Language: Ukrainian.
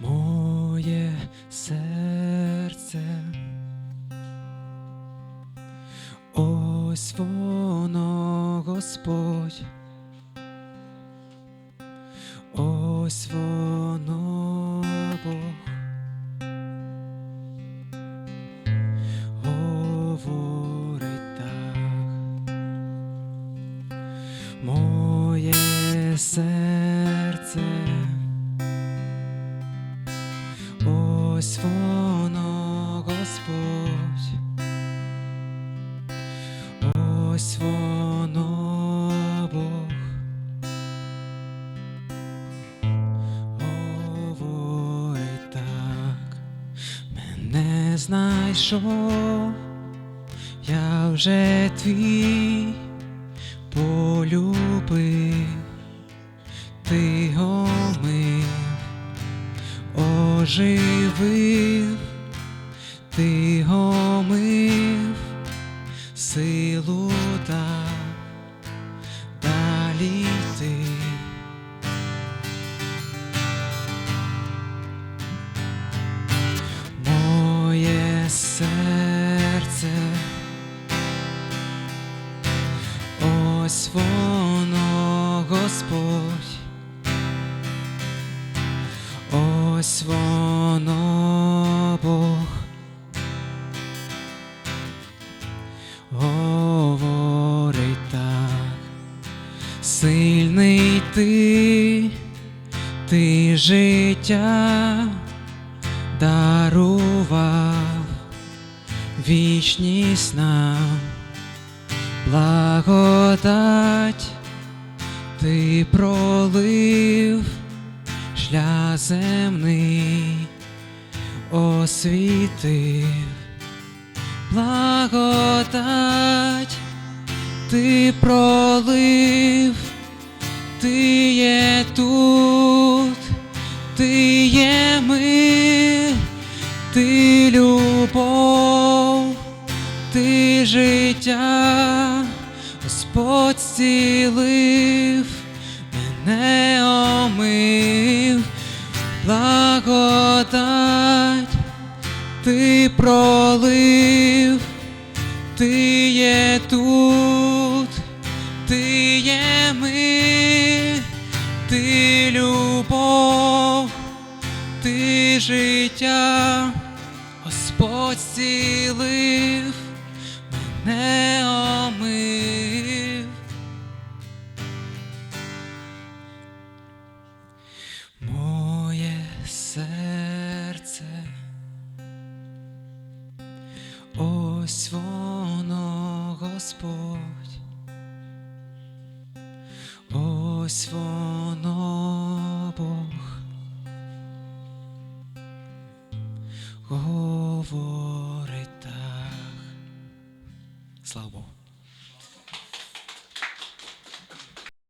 моє серце. Ось воно, Господь. Ось воно Бог. Серце. Ось воно, Господь. Ось воно Бог. Говорить так, мене знайшов, я вже твій полюбив, ти оживив, ти омив, силу дав, далі йти. Моє серце, ось воно, Господь, ось воно Бог. Говорить так, сильний ти, ти життя дарував вічність нам, благодать ти пролив, шлях земний освітив, благодать ти пролив, ти є тут, ти є мир, ти любов, ти життя, Господь зцілив, мене омив, благодать, ти пролив, ти є тут, ти є мир, ти любов, ти життя, Господь зцілив, мене омив. Ось воно, Господь, ось воно Бог. Говорить так. Слава Богу.